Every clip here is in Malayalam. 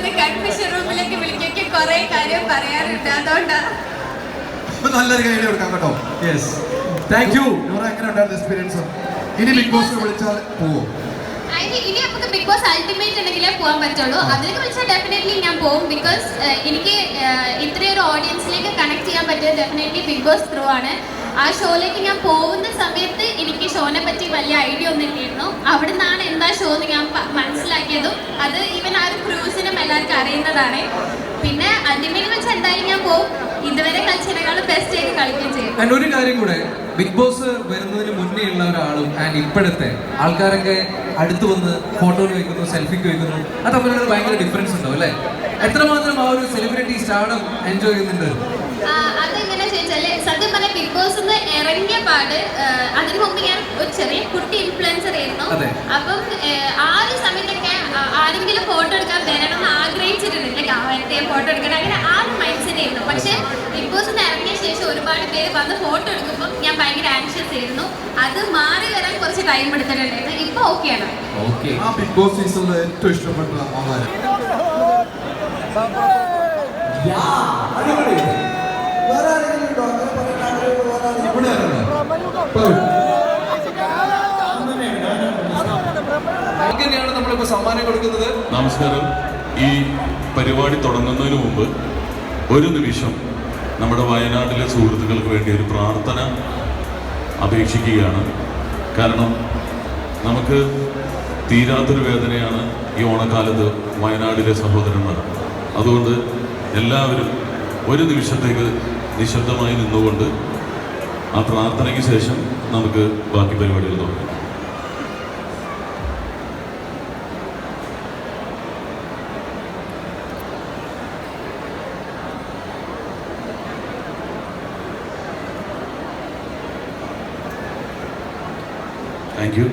വന്ന് കൺഫ്യൂഷൻ റൂമിലേക്ക് വിളിക്കൊക്കെ കുറെ കാര്യം പറയാറുണ്ട്. അതുകൊണ്ടാണ് നല്ലൊരു കൈ കൊടുക്കാം കേട്ടോ. യെസ് താങ്ക് യു നോറ എങ്ങനെ ഉണ്ടായിരുന്നു എക്സ്പീരിയൻസ് ഇനി ബിഗ് ബോസ് വിളിച്ചാൽ പോവോ? ഇനി നമുക്ക് ബിഗ് ബോസ് അൾട്ടിമേറ്റ് ഉണ്ടെങ്കിലേ പോകാൻ പറ്റുള്ളൂ അതിലേക്ക് വിളിച്ചാൽ ഡെഫിനറ്റ്ലി ഞാൻ പോകും ബിക്കോസ് എനിക്ക് ഇത്രയൊരു ഓഡിയൻസിലേക്ക് കണക്ട് ചെയ്യാൻ പറ്റിയത് ഡെഫിനറ്റ്ലി ബിഗ് ബോസ് ത്രൂ ആണ്. ആ ഷോയിലേക്ക് ഞാൻ പോകുന്ന സമയത്ത് എനിക്ക് ഷോനെ പറ്റി വലിയ ഐഡിയ ഒന്നും ഇല്ലായിരുന്നു. അവിടെ നിന്നാണ് എന്താ ഷോ എന്ന് ഞാൻ മനസ്സിലാക്കിയതും അത് ഈവൻ ആ ഒരു ക്രൂസിനും എല്ലാവർക്കും അറിയുന്നതാണ്. പിന്നെ അൾട്ടിമേറ്റ് വെച്ച് എന്തായാലും ഞാൻ പോകും ഇതുവരെ കളിച്ചതിനേക്കാളും ബെസ്റ്റ് ആയിട്ട് കളിക്കുകയും ചെയ്യും. ഒരു കാര്യം കൂടെ ബിഗ് ബോസ് വരുന്നതിന് മുന്നേ ഉള്ള ഒരാളും ആൻഡ് ഇപ്പോഴത്തെ ആൾക്കാരൊക്കെ അടുത്ത് വന്ന് ഫോട്ടോയിൽ വെക്കുന്നു സെൽഫിക്ക് വെക്കുന്നു അത് തമ്മിലുള്ള ഭയങ്കര ഡിഫറൻസ് ഉണ്ടാവും അല്ലേ? എത്രമാത്രം ആ ഒരു സെലിബ്രിറ്റി സ്റ്റാർഡം എൻജോയ് ചെയ്യുന്നുണ്ട് ആ, അതെങ്ങനെ ചോദിച്ചാൽ സത്യം പറഞ്ഞ ബിഗ് ബോസ് ഒന്ന് ഇറങ്ങിയ പാട് അതിനു മുമ്പ് ഞാൻ ഒരു ചെറിയ കുട്ടി ഇൻഫ്ലുവൻസർ ആയിരുന്നു. അപ്പം ആ ഒരു സമയത്തൊക്കെ ആരെങ്കിലും ഫോട്ടോ എടുക്കാൻ വരണം എന്ന് ആഗ്രഹിച്ചിട്ടുണ്ട് അവരുടെ ഫോട്ടോ എടുക്കണം അങ്ങനെ ആ ഒരു മൈൻഡ് സെറ്റ് ആയിരുന്നു. പക്ഷെ ബിഗ് ബോസ് ഒന്ന് ഇറങ്ങിയ ശേഷം ഒരുപാട് പേര് വന്ന് ഫോട്ടോ എടുക്കുമ്പോൾ ഞാൻ ഭയങ്കര ആൻഷ്യസ് ആയിരുന്നു. അത് മാറി വരാൻ കുറച്ച് ടൈം എടുത്തിട്ടുണ്ടായിരുന്നു. ഇപ്പൊ ഓക്കെയാണ് ഓക്കെ ആ ബിഗ് ബോസ് സീസണിൽ ഏറ്റവും ഇഷ്ടപ്പെട്ട ആഹാരം തന്നെയാണ് നമ്മളിപ്പോ സമ്മാനം കൊടുക്കുന്നത്. നമസ്കാരം. ഈ പരിപാടി തുടങ്ങുന്നതിന് മുമ്പ് ഒരു നിമിഷം നമ്മുടെ വയനാട്ടിലെ സുഹൃത്തുക്കൾക്ക് വേണ്ടി ഒരു പ്രാർത്ഥന അപേക്ഷിക്കുകയാണ്. കാരണം നമുക്ക് തീരാത്തൊരു വേദനയാണ് ഈ ഓണക്കാലത്ത് വയനാടിലെ സഹോദരന്മാർ. അതുകൊണ്ട് എല്ലാവരും ഒരു നിമിഷത്തേക്ക് നിശബ്ദമായി നിന്നുകൊണ്ട് ആ പ്രാർത്ഥനയ്ക്ക് ശേഷം നമുക്ക് ബാക്കി പരിപാടികൾ തുടങ്ങാം താങ്ക് യു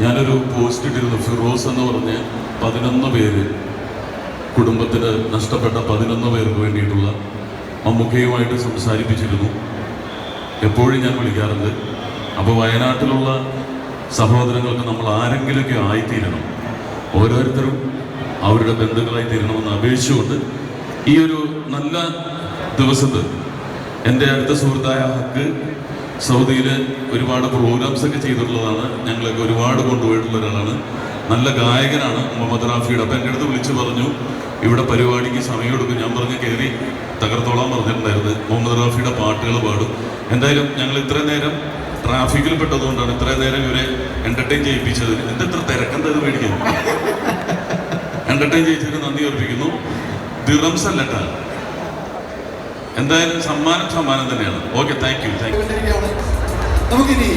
ഞാനൊരു പോസ്റ്റ് ഇട്ടിരുന്നു ഫിറോസ് എന്ന് പറഞ്ഞ് പതിനൊന്ന് പേര് കുടുംബത്തിന് നഷ്ടപ്പെട്ട പതിനൊന്ന് പേർക്ക് വേണ്ടിയിട്ടുള്ള മമ്മൂക്കയുമായിട്ട് സംസാരിപ്പിച്ചിരുന്നു. എപ്പോഴും ഞാൻ വിളിക്കാറുണ്ട്. അപ്പോൾ വയനാട്ടിലുള്ള സഹോദരങ്ങൾക്ക് നമ്മൾ ആരെങ്കിലുമൊക്കെ ആയിത്തീരണം. ഓരോരുത്തരും അവരുടെ ബന്ധുക്കളായി തീരണമെന്ന് അപേക്ഷിച്ചുകൊണ്ട് ഈ ഒരു നല്ല ദിവസത്ത് എന്റെ അടുത്ത സുഹൃത്തായ ഹക്ക് സൗദിയിൽ ഒരുപാട് പ്രോഗ്രാംസ് ഒക്കെ ചെയ്തിട്ടുള്ളതാണ്. ഞങ്ങളൊക്കെ ഒരുപാട് കൊണ്ടുപോയിട്ടുള്ള ഒരാളാണ്. നല്ല ഗായകനാണ് മുഹമ്മദ് റാഫിയുടെ. അപ്പം എന്റെ അടുത്ത് വിളിച്ചു പറഞ്ഞു ഇവിടെ പരിപാടിക്ക് സമയം ഞാൻ പറഞ്ഞ് കയറി തകർത്തോളാൻ പറഞ്ഞിട്ടുണ്ടായിരുന്നു. മുഹമ്മദ് റാഫിയുടെ പാട്ടുകൾ പാടും. എന്തായാലും ഞങ്ങൾ ഇത്രയും നേരം ട്രാഫിക്കിൽ പെട്ടതുകൊണ്ടാണ് ഇത്രയും നേരം ഇവരെ എന്റർടൈൻ ചെയ്യിപ്പിച്ചത്. എന്താ ഇത്ര തിരക്കെന്തത് മേടിക്കുന്നു എന്റർടൈൻ ചെയ്യിച്ചതിന് നന്ദി അർപ്പിക്കുന്നു ദിറംസ് അല്ലട്ടാ എന്തായാലും സമ്മാനം സമ്മാനം തന്നെയാണ്. Okay thank you thank you നമുക്കിനി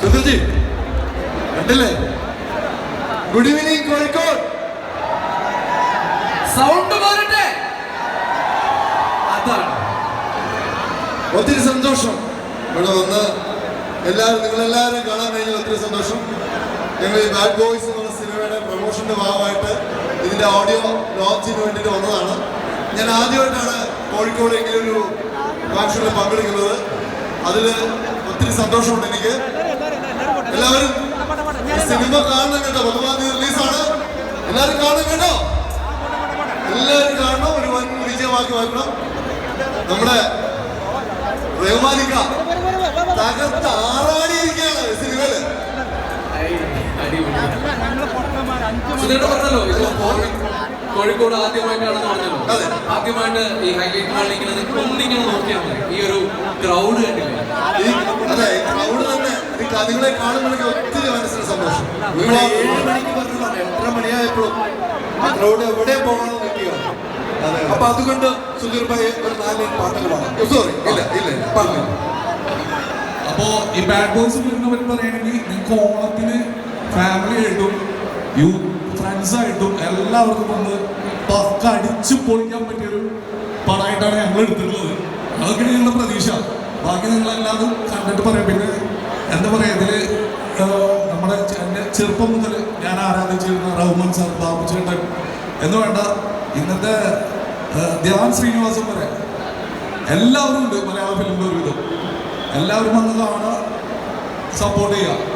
സുധർജി കണ്ടില്ലേ? Good evening Kozhikode. സൗണ്ട് പോരട്ടെ അതാണ്. ഒത്തിരി സന്തോഷം. ഇവിടെ വന്ന് എല്ലാവരും നിങ്ങളെല്ലാവരും കാണാൻ കഴിഞ്ഞ ഒത്തിരി സന്തോഷം. ഞങ്ങൾ ഈ ബാഡ് ബോയ്സ് എന്നുള്ള സിനിമയുടെ പ്രൊമോഷന്റെ ഭാഗമായിട്ട് ഇതിന്റെ ഓഡിയോ ലോഞ്ചിന് വേണ്ടിയിട്ട് വന്നതാണ്. ഞാൻ ആദ്യമായിട്ടാണ് കോഴിക്കോട് എങ്കിലും ഒരു ഫാക്ഷനിൽ പങ്കെടുക്കുന്നത്. അതിൽ ഒത്തിരി സന്തോഷമുണ്ട് എനിക്ക്. കാണണം കേട്ടോ പത്തൊമ്പതാം തീയതി റിലീസാണ് എല്ലാവരും കാണും കേട്ടോ? എല്ലാവരും കാണണം. ഒരു വൻ വിജയമാക്കി വായിക്കണം. നമ്മുടെ റഹ്മാനിക്ക തകർത്ത് ആറാടിയിരിക്കുകയാണ് സിനിമയിൽ. പറഞ്ഞല്ലോ ഇത് കോഴിക്കോട് ആദ്യമായിട്ടാണെന്ന് പറഞ്ഞല്ലോ. അതെ. ആദ്യമായിട്ട് ഈ ഹൈലൈറ്റ് മാളിൽ ഇങ്ങനെ ഒന്നിങ്ങനെ നോക്കിയാൽ മതി. ഈ ഒരു ക്രൗഡ് കണ്ടില്ല? അതെ ക്രൗഡ് തന്നെ നിങ്ങളെ കാണുമ്പോഴേക്ക് ഒത്തിരി മനസ്സിന് സന്തോഷം. നിങ്ങൾ ഏഴ് മണിക്ക് പറഞ്ഞതാണ് എട്ടര മണിയായപ്പോഴും ക്രൗഡ് എവിടെ പോകണം അതെ. അപ്പൊ അതുകൊണ്ട് സുധീർ ഭായി ഒരു നാല് പാട്ടുകൾ പാടാം. സോറി ഇല്ല ഇല്ല പറഞ്ഞു അപ്പോ ഈ ബാഡ് ബോയ്സ് വരുന്നവർ പറയുകയാണെങ്കിൽ നിങ്ങൾക്ക് ഓണത്തിന് ഫാമിലി ആയിട്ടും യൂത്ത് ഫ്രണ്ട്സായിട്ടും എല്ലാവർക്കും വന്ന് പക്ക അടിച്ചു പൊളിക്കാൻ പറ്റിയൊരു പടമായിട്ടാണ് ഞങ്ങൾ എടുത്തിട്ടുള്ളത്. അതൊക്കെ ഞങ്ങളുടെ പ്രതീക്ഷ. ബാക്കി നിങ്ങളെല്ലാവരും കണ്ടിട്ട് പറയാം. പിന്നെ എന്താ പറയാ ഇതിൽ നമ്മുടെ എന്റെ ചെറുപ്പം മുതൽ ഞാൻ ആരാധിച്ചിരുന്ന റഹ്മാൻ സാർ ബാബു ചേട്ടൻ എന്ന് വേണ്ട ഇന്നത്തെ ധ്യാൻ ശ്രീനിവാസൻ വരെ. എല്ലാവരും ഉണ്ട് മലയാള ഫിലിമിന്റെ ഒരു വിധം എല്ലാവരും വന്നതാണ് സപ്പോർട്ട് ചെയ്യുക.